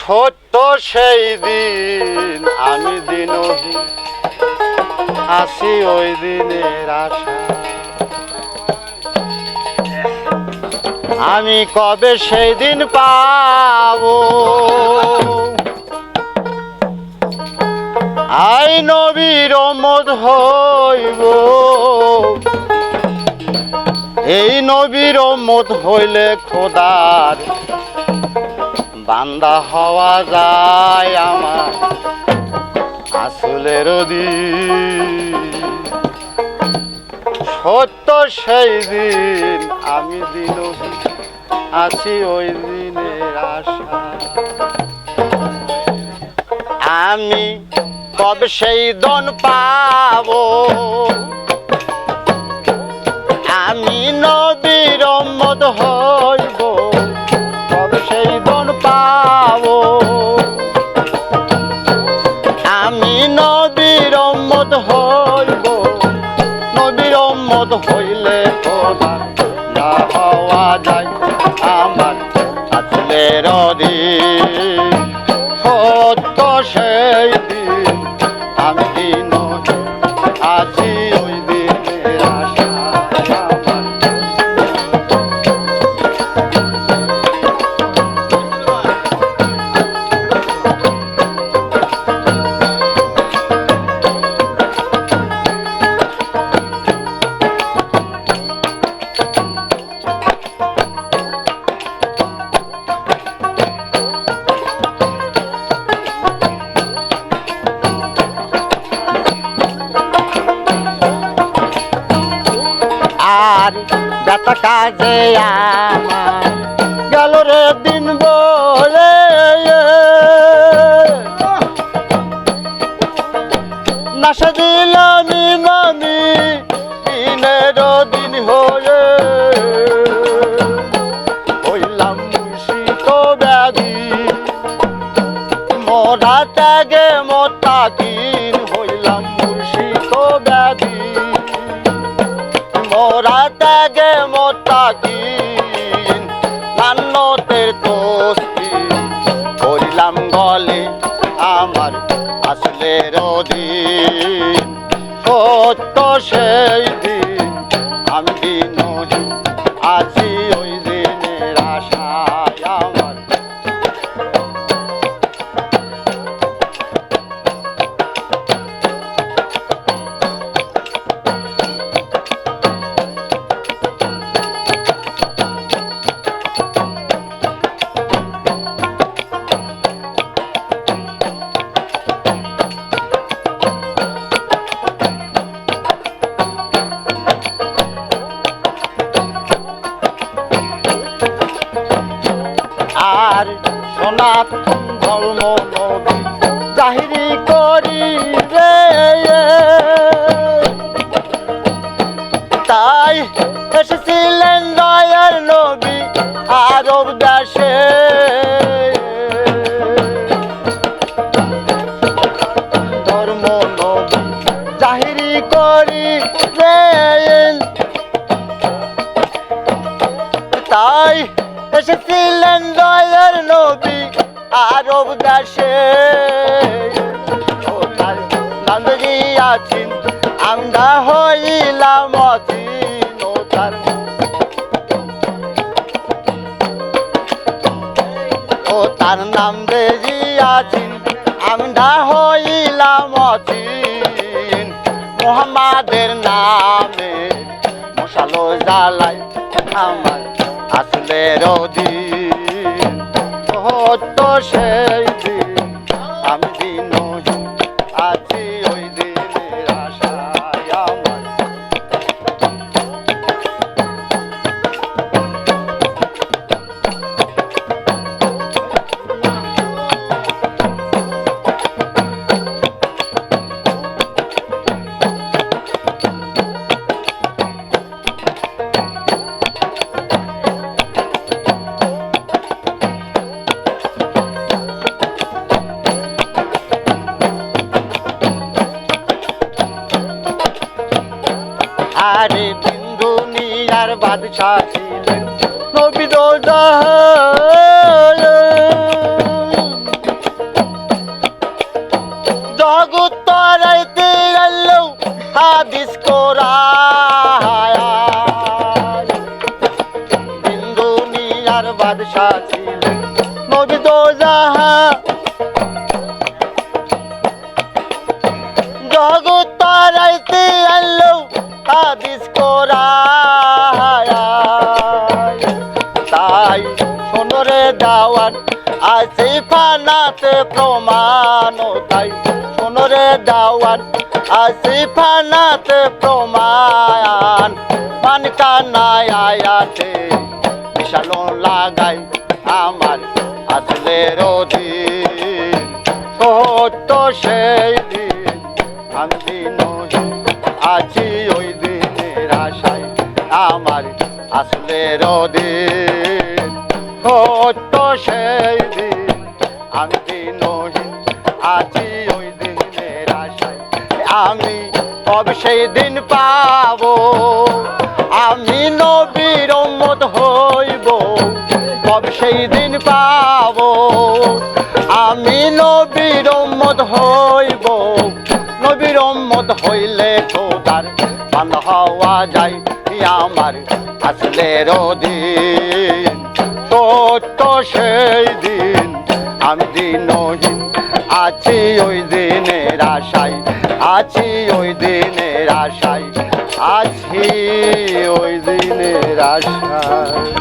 সত্য সেই দিন আমি দিনহীন আসি ওই দিনের আশা। আমি কবে সেই দিন পাব? আই নবীর মত হইব। এই নবীর মত হইলে খোদার বান্দা হওয়া যায় আমার আসলের সত্য সেই দিন আমি দিন আছি ওই দিনের আশা। আমি কবে সেই দন পাবো? আমি নবীর মত হইব কবে সেই দন পাবো। আমি নবীর মত হইব, নবীর মত হইলে না হওয়া যায়, আমার আসলের দিন ব্যথা কাজে গেল রে দিন বলে। নাশা দিলাম মামি দিনের দিন হয়ে হইলাম মুর্শিদ ব্যাধি। মরা ত্যাগে মতাকিন হইলাম ব্যাধি। মোতাকিন সনাতন ধর্ম ওনার নন্দজি আছেন, আমরা হইলাম অচিন ও তার নাম রেজি আছেন, আমরা হইলাম অচিন। মোহাম্মদের নামে মশালো জ্বালাই আমার আসলে দিন সত্য সেই দিন আরে দিন দুনিয়ার বাদশাহ ছিলেন নবী জগৎ তরাইতে গেল হাদিস কোরআন। সোনরে দাওয়ান আছে ফানাতে প্রমাণ তাই। সোনরে দাওয়ান আছে ফানাতে প্রমাণ। মান কানায় আয়াতে বিশাল লাগাই আমার আসলের দিন। সত্য সেই দিন আমি নহি আছি ওই দিনের আশায় আমার আসলের দিন। সত্য সেই দিন আমি নহি আছি ওই দিনের আমি কবে সেই দিন পাবো, আমি নবীর মত হইব, কবে সেই দিন পাবো। আমি নবীর মত হইব, নবীর মত হইলে খোদার বান্ধ হওয়া যায় আমার আসলের দিন সত্য সেই দিন আমি দিনহীন আছি ওই দিনের আশায়, আছি ওই দিনের আশায়, আছি ওই দিনের আশায়।